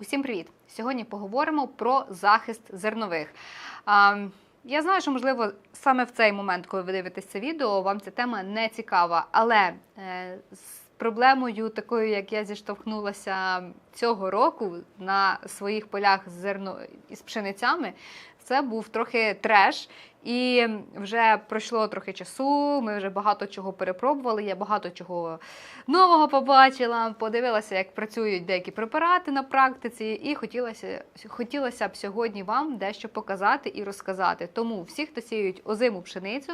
Усім привіт! Сьогодні поговоримо про захист зернових. Я знаю, що можливо саме в цей момент, коли ви дивитесь це відео, вам ця тема не цікава, але е, з проблемою, такою, як я зіштовхнулася цього року на своїх полях з зерно із пшеницями, це був трохи треш. І вже пройшло трохи часу. Ми вже багато чого перепробували. Я багато чого нового побачила. Подивилася, як працюють деякі препарати на практиці, і хотілося хотілося б сьогодні вам дещо показати і розказати. Тому всі, хто сіють озиму пшеницю,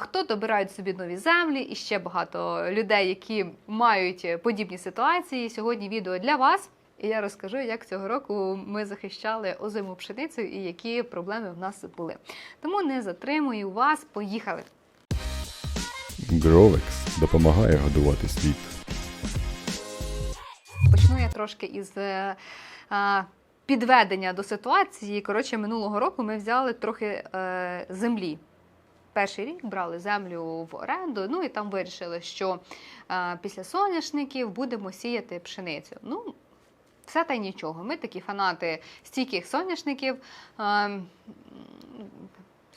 хто добирають собі нові землі, і ще багато людей, які мають подібні ситуації. Сьогодні відео для вас. І я розкажу, як цього року ми захищали озиму пшеницю і які проблеми в нас були. Тому не затримую вас. Поїхали! Гровекс допомагає годувати світ. Почну я трошки із е, е, підведення до ситуації. Коротше, минулого року ми взяли трохи е, землі. Перший рік брали землю в оренду, ну і там вирішили, що е, після соняшників будемо сіяти пшеницю. Ну, все та й нічого. Ми такі фанати стійких соняшників. Е,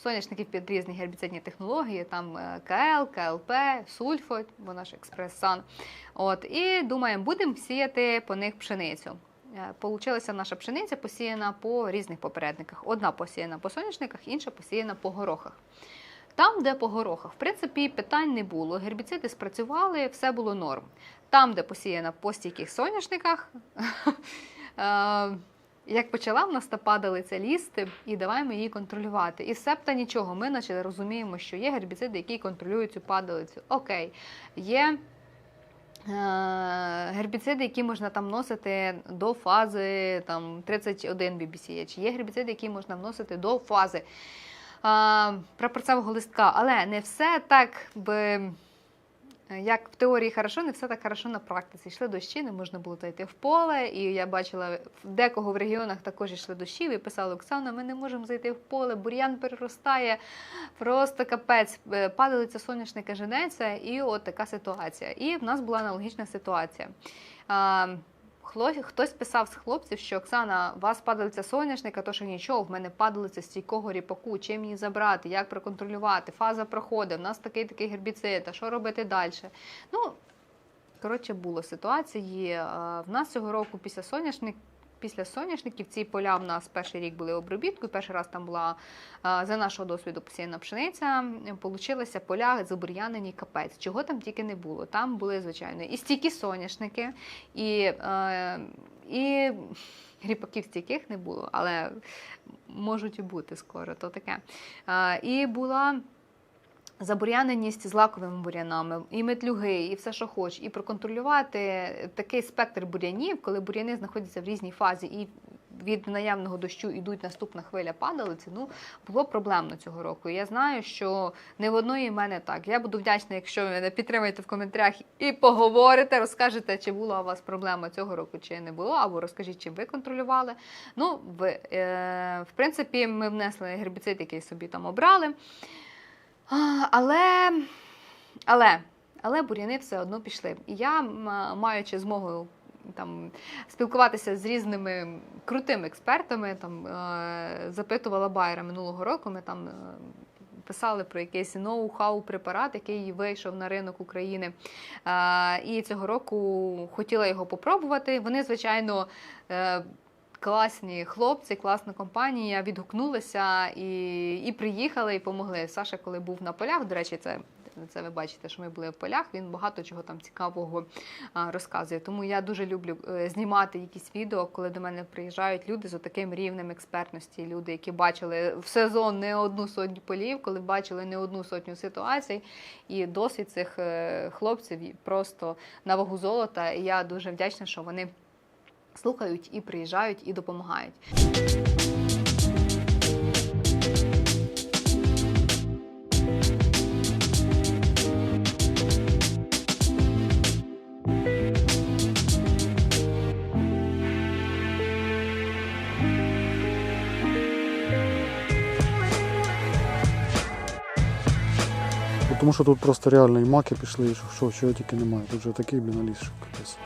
Соняшників під різні гербіцидні технології, там е, КЛ, КЛП, сульфо, вона ж експрес-сан. От, і думаємо, будемо сіяти по них пшеницю. Е, Получилася наша пшениця посіяна по різних попередниках. Одна посіяна по соняшниках, інша посіяна по горохах. Там, де по горохах, в принципі, питань не було. Гербіциди спрацювали, все було норм. Там, де посіяна по стійких соняшниках, е, як почала в нас та падалиця лізти, і давай ми її контролювати. І септа нічого. Ми наче розуміємо, що є гербіциди, які контролюють цю падалицю. Окей, є. е, Гербіциди, які можна там вносити до фази там, 31 BBCH. Є гербіциди, які можна вносити до фази прапорцевого листка. Але не все так би. Як в теорії хорошо, не все так хорошо на практиці. Йшли дощі, не можна було зайти в поле. І я бачила декого в регіонах також йшли дощі. І писали Оксана, ми не можемо зайти в поле, бур'ян переростає, просто капець. Е, Падалиця соняшника женеться, і от така ситуація. І в нас була аналогічна ситуація. Хтось писав з хлопців, що Оксана, у вас падалиця соняшника, то що нічого, в мене падалиця стійкого ріпаку, чим її забрати, як проконтролювати, фаза проходить, в нас такий такий гербіцид, а що робити далі? Ну, коротше, було ситуації. В нас цього року після соняшник. Після соняшників ці поля в нас перший рік були обробітку. Перший раз там була за нашого досвіду посіяна пшениця. Получилися поля забур'янені капець. Чого там тільки не було. Там були, звичайно, і стійкі соняшники, і, і ріпаків стійких не було, але можуть і бути скоро, то таке. І була забур'яненість з лаковими бур'янами, і метлюги, і все, що хоч, і проконтролювати такий спектр бур'янів, коли бур'яни знаходяться в різній фазі і від наявного дощу йдуть наступна хвиля падалиці, ну було проблемно цього року. Я знаю, що не в одної мене так. Я буду вдячна, якщо ви мене підтримаєте в коментарях і поговорите, розкажете, чи була у вас проблема цього року, чи не було, або розкажіть, чи ви контролювали. Ну, ви, е, в принципі, ми внесли гербіцид, який собі там обрали. Але, але, але бур'яни все одно пішли. І я, маючи змогу там, спілкуватися з різними крутими експертами, там, е, запитувала Байера минулого року, ми там. е, Писали про якийсь ноу-хау препарат, який вийшов на ринок України. Е, І цього року хотіла його попробувати. Вони, звичайно, класні хлопці, класна компанія, відгукнулися і, і приїхали, і помогли. Саша, коли був на полях, до речі, це. Це ви бачите, що ми були в полях. Він багато чого там цікавого розказує. Тому я дуже люблю е, знімати якісь відео, коли до мене приїжджають люди з таким рівнем експертності. Люди, які бачили в сезон не одну сотню полів, коли бачили не одну сотню ситуацій. І досвід цих е, хлопців просто на вагу золота. І я дуже вдячна, що вони слухають і приїжджають і допомагають. Тому що тут просто реально і маки пішли, і що, що, чого тільки немає. Тут вже такий блін ліс, що капець.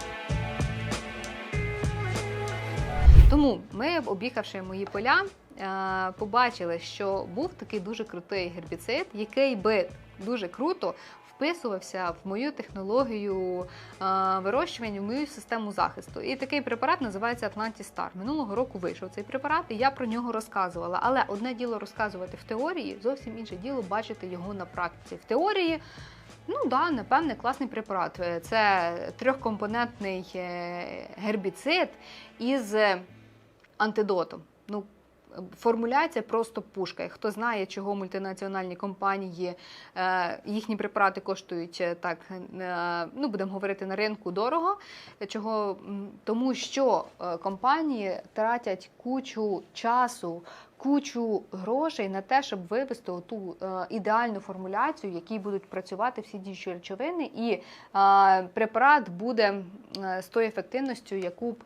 Тому ми, об'їхавши мої поля, е, побачили, що був такий дуже крутий гербіцид, який би дуже круто вписувався в мою технологію е, вирощування, в мою систему захисту. І такий препарат називається Atlantis Star. Минулого року вийшов цей препарат, і я про нього розказувала. Але одне діло розказувати в теорії, зовсім інше діло бачити його на практиці. В теорії. Ну да, напевне, класний препарат. Це трьохкомпонентний е, гербіцид із антидотом. Ну, формуляція просто пушка. І Хто знає, чого мультинаціональні компанії е, їхні препарати коштують е, так, е, ну будемо говорити на ринку дорого. Чого тому, що компанії тратять кучу часу. Кучу грошей на те, щоб вивести ту ідеальну формуляцію, в якій будуть працювати всі діючі речовини, і препарат буде з тою ефективністю, яку б,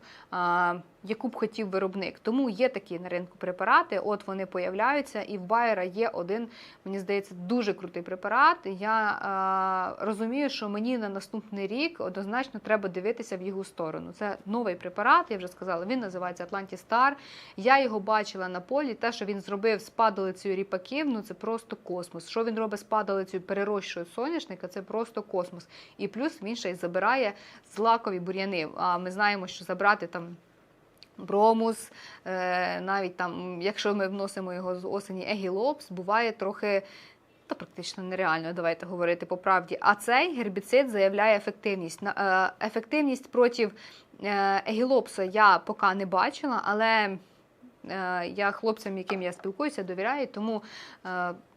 яку б хотів виробник. Тому є такі на ринку препарати. От вони появляються, і в Байера є один, мені здається, дуже крутий препарат. Я е, розумію, що мені на наступний рік однозначно треба дивитися в його сторону. Це новий препарат, я вже сказала. Він називається Atlantis Star. Я його бачила на полі. Те, що він зробив з падалицею ріпаків, ну це просто космос. Що він робить з падалицею перерощує соняшника, це просто космос. І плюс він ще й забирає злакові бур'яни. А ми знаємо, що забрати там. Бромус, е, навіть там, якщо ми вносимо його з осені егілопс, буває трохи та практично нереально, давайте говорити по правді. А цей гербіцид заявляє ефективність. Е, Ефективність проти е, егілопса я поки не бачила, але я хлопцям, яким я спілкуюся, довіряю, тому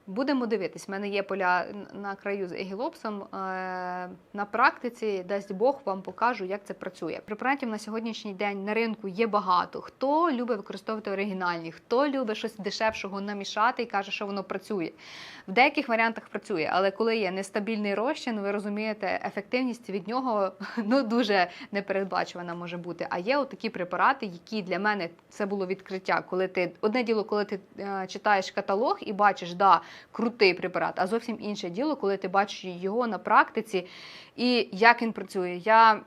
будемо дивитись. У мене є поля на краю з егілопсом. Е, На практиці, дасть Бог, вам покажу, як це працює. Препаратів на сьогоднішній день на ринку є багато. Хто любить використовувати оригінальні, хто любить щось дешевшого намішати і каже, що воно працює. В деяких варіантах працює, але коли є нестабільний розчин, ви розумієте, ефективність від нього ну дуже непередбачувана може бути. А є отакі препарати, які для мене це було відкриття. Коли ти одне діло, коли ти е, читаєш каталог і бачиш, да, крутий препарат, а зовсім інше діло, коли ти бачиш його на практиці і як він працює. Я е,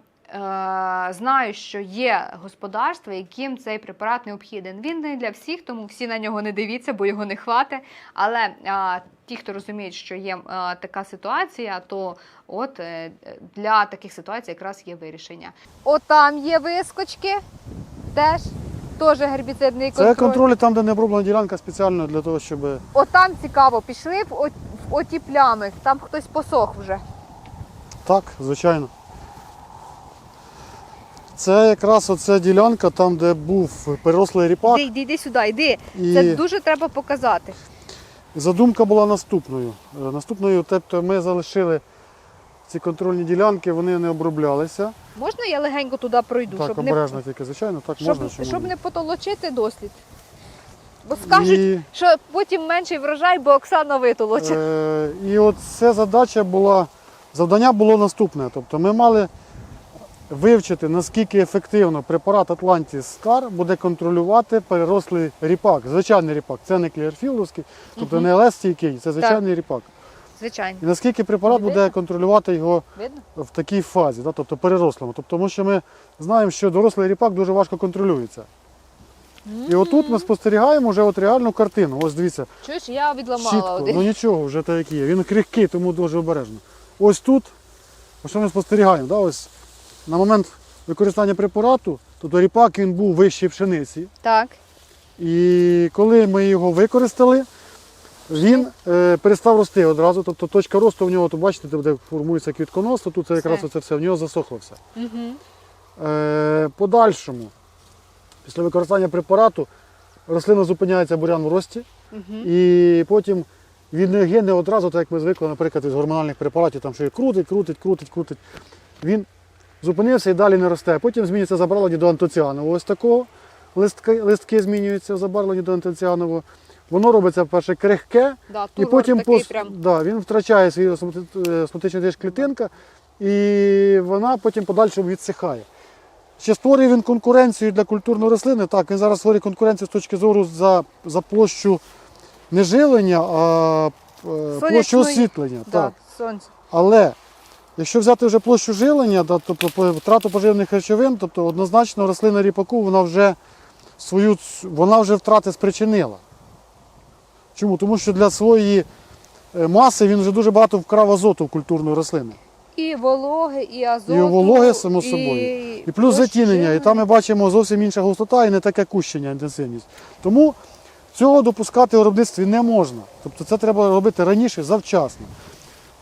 знаю, що є господарства, яким цей препарат необхіден. Він не для всіх, тому всі на нього не дивіться, бо його не хватить. Але е, ті, хто розуміють, що є е, така ситуація, то от для таких ситуацій якраз є вирішення. От там є вискочки, теж. Теж гербіцидний Це контроль там, де не оброблена ділянка спеціально для того, щоб. От там цікаво, пішли в, от, в оті плями, там хтось посох вже. Так, звичайно. Це якраз оця ділянка, там, де був перерослий ріпак. Йди, йди, йди сюди, йди. І Це дуже треба показати. задумка була наступною. Е, Наступною, тобто ми залишили ці контрольні ділянки, вони не оброблялися. Можна я легенько туди пройду, так, щоб, не, тільки, звичайно, так щоб, можна. чому щоб не потолочити дослід. Бо скажуть, І, що потім менший врожай, бо Оксана витолочить. е, і от ця задача була, завдання було наступне. Тобто ми мали вивчити, наскільки ефективно препарат Atlantis Star буде контролювати перерослий ріпак. Звичайний ріпак, це не клієрфілдовський, тобто Мгм. не ЛС стійкий, це звичайний ріпак. Звичайно. І наскільки препарат Видно? буде контролювати його Видно? в такій фазі, да, тобто перерослому. Тобто, тому що ми знаємо, що дорослий ріпак дуже важко контролюється. І отут ми спостерігаємо вже от реальну картину. Ось дивіться, Чуєш, я відламала чітко, один. ну нічого, вже так як є. Він крихкий, тому дуже обережно. Ось тут, ось що ми спостерігаємо, да, ось на момент використання препарату, тобто ріпак він був вищий пшениці. Так. І коли ми його використали, він е, перестав рости одразу. Тобто точка росту в нього, то бачите, де формується квітконос, то тут це якраз оце все, в нього засохло все. Угу. Е, подальшому, після використання препарату, рослина зупиняється бурян в рості, Угу. і потім він не гине одразу, так як ми звикли, наприклад, із гормональних препаратів, там що і крутить, крутить, крутить, крутить. Він зупинився і далі не росте. Потім змінюється забарвлення до антоціанового. Ось такого. Листки, листки змінюються в забарвлення до антоціанового. Воно робиться перше крихке, Да, і потім пос- прям. да, він втрачає свій осмотичний диш клітинка, і вона потім подальшому відсихає. Чи створює він конкуренцію для культурної рослини? Так, він зараз створює конкуренцію з точки зору за, за площу не живлення, а е, площу освітлення. Да, Так. сонце. Але якщо взяти вже площу жилення, да, тобто втрату поживних речовин, тобто однозначно рослина ріпаку вона вже свою, вона вже втрати спричинила. Чому? Тому що для своєї е, маси він вже дуже багато вкрав азоту в культурну рослину. І вологи, і азоту. І вологи, само собою. І плюс затінення. І там ми бачимо зовсім інша густота і не таке кущення, інтенсивність. Тому цього допускати в виробництві не можна. Тобто це треба робити раніше, завчасно.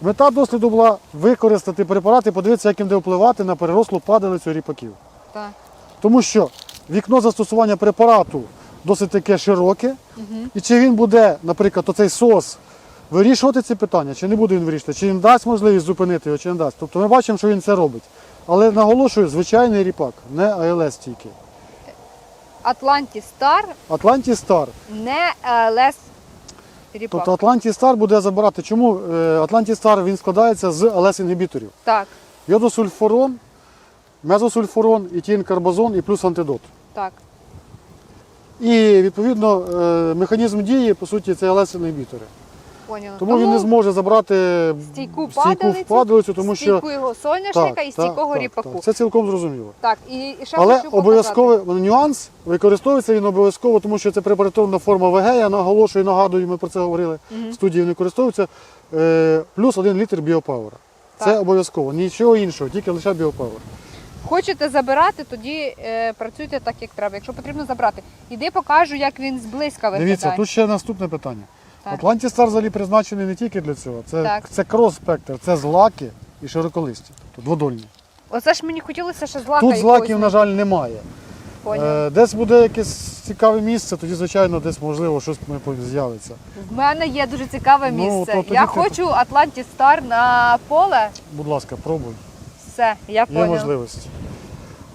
Мета досліду була використати препарат і подивитися, як він буде впливати на перерослу падалицю ріпаків. Так. Тому що вікно застосування препарату досить таке широке. І чи він буде, наприклад, оцей сос вирішувати ці питання, чи не буде він вирішувати, чи він дасть можливість зупинити його, чи не дасть. Тобто ми бачимо, що він це робить. Але наголошую, звичайний ріпак, не АЛС тільки. Атланті Стар Атланті Стар. не ЛС ріпак. Тобто Атланті Стар буде забирати. Чому Е, Атланті Стар він складається з АЛС-інгібіторів? Так, Йодосульфурон, мезосульфурон, і тіінкарбазон, і плюс антидот. так. І відповідно е, механізм дії, по суті, це АЛС-інгібітори. Поняла. Тому, він не зможе забрати стійку стійку падалицю, падалицю, тому що стійку його соняшника і стійкого ріпаку. так, це цілком зрозуміло. Так, і, і ще Але обов'язковий нюанс використовується він обов'язково, тому що це препаративна форма ВГ, я наголошую, нагадую, ми про це говорили. В студії вони користуються. Е, плюс один літр біопауера. Це обов'язково, нічого іншого, тільки лише біопауер. Хочете забирати, тоді е, працюйте так, як треба. Якщо потрібно забрати, іди покажу, як він зблизька виглядає. Дивіться, тут ще наступне питання. Так. Атланті Стар взагалі призначений не тільки для цього, це, Так. це крос-спектр, це злаки і широколисті, тобто дводольні. Оце ж мені хотілося ще злака Тут якогось злаків, на жаль, немає. Поняла. Е, Десь буде якесь цікаве місце, тоді, звичайно, десь можливо щось ми- з'явиться. В мене є дуже цікаве Ну, місце. то тоді я ти- хочу Атланті Стар на поле. Будь ласка, пробуй. Все, я Є поняла. можливості.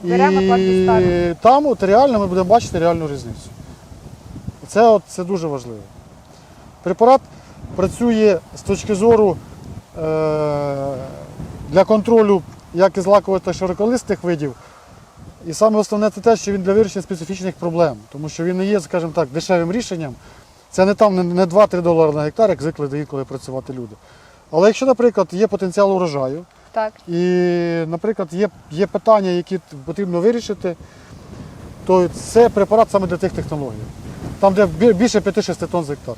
Беремо. І там от реально ми будемо бачити реальну різницю. Це, от, це дуже важливо. Препарат працює з точки зору е, для контролю як із лакових та широколистих видів. І саме основне це те, що він для вирішення специфічних проблем, тому що він не є, скажімо так, дешевим рішенням. Це не там не- не 2-3 долари на гектар, як звикли інколи працювати люди. Але якщо, наприклад, є потенціал урожаю, Так. і, наприклад, є, є питання, які потрібно вирішити, то це препарат саме для тих технологій. Там, де більше 5-6 тонн з гектара.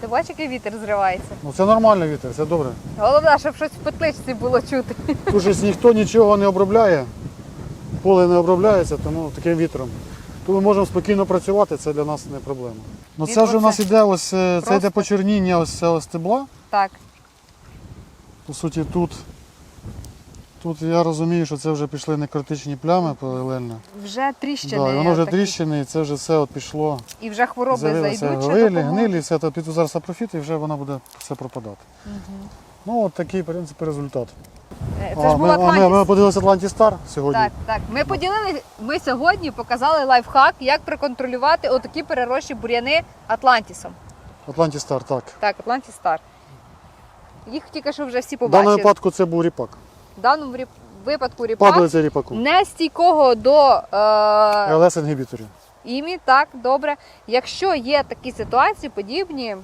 Ти бачиш, який вітер зривається. Ну це нормально вітер, це добре. Головне, щоб щось в петличці було чути. Тут ніхто нічого не обробляє, поле не обробляється, тому таким вітром. То ми можемо спокійно працювати, це для нас не проблема. Ну це вже у нас іде ось е, це йде почерніння ось цього стебла. Так. По суті, тут, тут я розумію, що це вже пішли некротичні плями паралельно. Вже тріщини. Да, і воно вже такі. тріщини, і це вже все от пішло. І вже хвороби З'явилися зайдуть. ще гнилі, все то піду зараз сапрофіт і вже вона буде все пропадати. Ну, от такий, в принципі, результат. Е, Це ж був ми, а ми, Атлантіс. ми подивилися Атланті Стар сьогодні. Так, так. Ми поділили, ми сьогодні показали лайфхак, як проконтролювати отакі перерощі бур'яни Атлантісом. Атланті Стар, так. Так, Атлантіс Стар. Їх тільки що вже всі В даному випадку це був ріпак. В даному випадку ріпак Падалиця ріпаку. не стійкого до е, ЛС інгібіторів. імі, так, добре. Якщо є такі ситуації, подібні,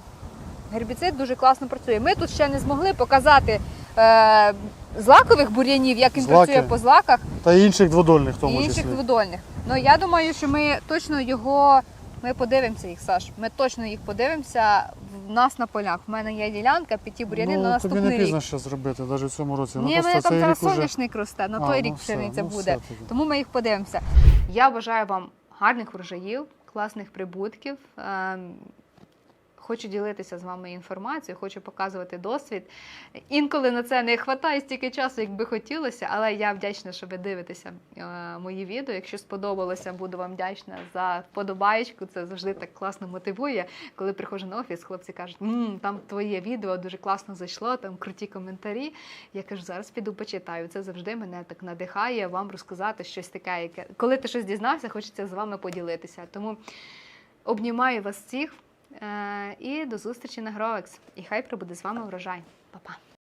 гербіцид дуже класно працює. Ми тут ще не змогли показати е, злакових бур'янів, як він Злаки. працює по злаках. Та й інших дводольних в і тому інших числі. дводольних. Ну я думаю, що ми точно його. Ми подивимося їх, Саш. Ми точно їх подивимося в нас на полях. У мене є ділянка п'яті буряни бур'яни на ну, тобі наступний пізно рік. ще зробити, навіть в цьому році. Ні, ну, в мене там зараз соняшник росте, на А, той ну рік все, пшениця ну буде. все тоді. Тому ми їх подивимося. Я бажаю вам гарних врожаїв, класних прибутків. Ем, Хочу ділитися з вами інформацією, хочу показувати досвід. Інколи на це не вистачає стільки часу, як би хотілося, але я вдячна, що ви дивитеся е, мої відео. Якщо сподобалося, буду вам вдячна за вподобаєчку. Це завжди так класно мотивує. Коли приходжу на офіс, хлопці кажуть, «М, там твоє відео дуже класно зайшло, там круті коментарі. Я кажу, зараз піду почитаю. Це завжди мене так надихає вам розказати щось таке, яке коли ти щось дізнався, хочеться з вами поділитися. Тому обнімаю вас всіх і до зустрічі на Гровекс. І хай прибуде з вами врожай. Па-па.